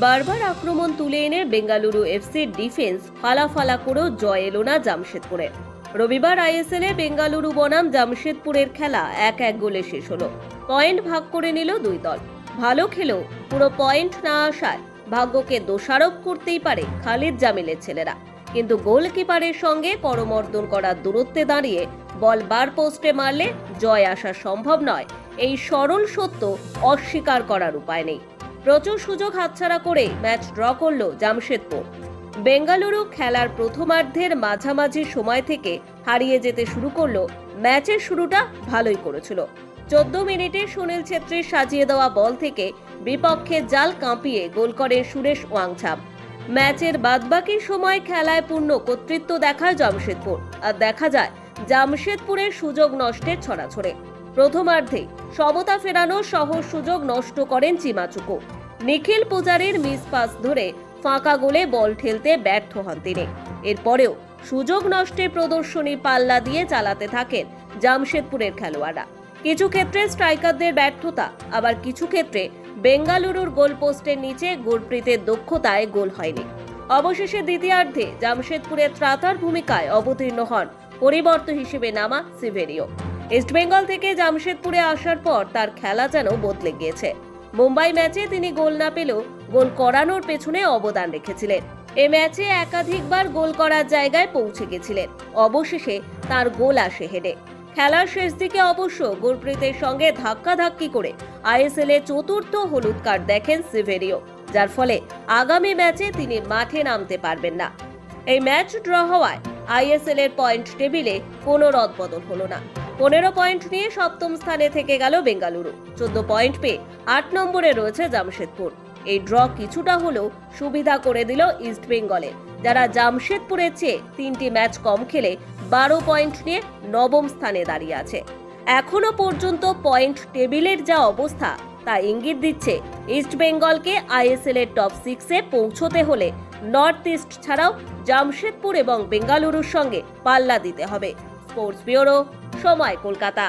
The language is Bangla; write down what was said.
বারবার আক্রমণ তুলে এনে বেঙ্গালুরু এফসির ডিফেন্স ফালাফালা করেও জয় এলো না জামশেদপুরে। রবিবার আইএসএলে বেঙ্গালুরু বনাম জামশেদপুরের খেলা এক এক গোলে শেষ হলো। পয়েন্ট ভাগ করে নিল দুই দল। ভালো খেলেও পুরো পয়েন্ট না আসায় ভাগ্যকে দোষারোপ করতেই পারে খালিদ জামিলের ছেলেরা। কিন্তু গোলকিপারের সঙ্গে করমর্দন করার দূরত্বে দাঁড়িয়ে বল বার পোস্টে মারলে জয় আসা সম্ভব নয়। এই সরল সত্য অস্বীকার করার উপায় নেই। প্রচুর সুযোগ হাতছাড়া করে ম্যাচ ড্র করল জামশেদপুর। বেঙ্গালুরু খেলার প্রথমার্ধের মাঝামাঝি সময় থেকে হারিয়ে যেতে শুরু করল, ম্যাচের শুরুটা ভালোই করেছিল। চোদ্দ মিনিটে সুনীল ছেত্রীর সাজিয়ে দেওয়া বল থেকে বিপক্ষে জাল কাঁপিয়ে গোল করে সুরেশ ওয়াংছাপ। ম্যাচের বাদবাকি সময় খেলায় পূর্ণ কর্তৃত্ব দেখায় জামশেদপুর। আর দেখা যায়, জামশেদপুরের সুযোগ নষ্টের ছড়াছড়ে। প্রথমার্ধে সমতা ফেরানো সহ সুযোগ নষ্ট করেন চিমাচুকো। নিখিল পূজারের মিস পাস ধরে ফাঁকা গোলে বল ঠেলতে ব্যর্থ হন তিনি। এরপরেও সুযোগ নষ্টের প্রদর্শনী পাল্লা দিয়ে চালাতে থাকেন জামশেদপুরের খেলোয়াড়রা। কিছু ক্ষেত্রে স্ট্রাইকারদের ব্যর্থতা, আবার কিছু ক্ষেত্রে বেঙ্গালুরুর গোলপোস্টের নিচে গুরপ্রীতের দক্ষতায় গোল হয়নি। অবশেষে দ্বিতীয়ার্ধে জামশেদপুরের ত্রাতার ভূমিকায় অবতীর্ণ হন পরিবর্ত হিসেবে নামা সিভেরিও। ইস্টবেঙ্গল থেকে জামশেদপুরে আসার পর তার খেলা যেন বদলে গিয়েছে। মুম্বাই ম্যাচে তিনি গোল না পেলেও গোল করানোর পেছনে অবদান রেখেছিলেন। এ ম্যাচে একাধিকবার গোল করার জায়গায় পৌঁছে গেছিলেন। অবশেষে তার গোল আসে হেডে। খেলার শেষ দিকে অবশ্য গুরপ্রীতের সঙ্গে ধাক্কাধাক্কি করে আইএসএল এ চতুর্থ হলুদ কার্ড দেখেন সিভেরিও, যার ফলে আগামী ম্যাচে তিনি মাঠে নামতে পারবেন না। এই ম্যাচ ড্র হওয়ায় আইএসএল এর পয়েন্ট টেবিলে কোনো রদবদল হলো না। পনেরো পয়েন্ট নিয়ে সপ্তম স্থানে থেকে গেল বেঙ্গালুরু। চোদ্দ পয়েন্ট পেয়ে আট নম্বরে রয়েছে জামশেদপুর। এই ড্র কিছুটা হলেও সুবিধা করে দিল ইস্ট বেঙ্গলে, যারা জামশেদপুরের চেয়ে তিনটি ম্যাচ কম খেলে বারো পয়েন্ট নিয়ে নবম স্থানে দাঁড়িয়ে আছে। এখনও পর্যন্ত পয়েন্ট টেবিলের যা অবস্থা, তা ইঙ্গিত দিচ্ছে ইস্ট বেঙ্গলকে আইএসএল এর টপ সিক্সে পৌঁছতে হলে নর্থ ইস্ট ছাড়াও জামশেদপুর এবং বেঙ্গালুরুর সঙ্গে পাল্লা দিতে হবে। স্পোর্টস ব্যুরো সময় কলকাতা।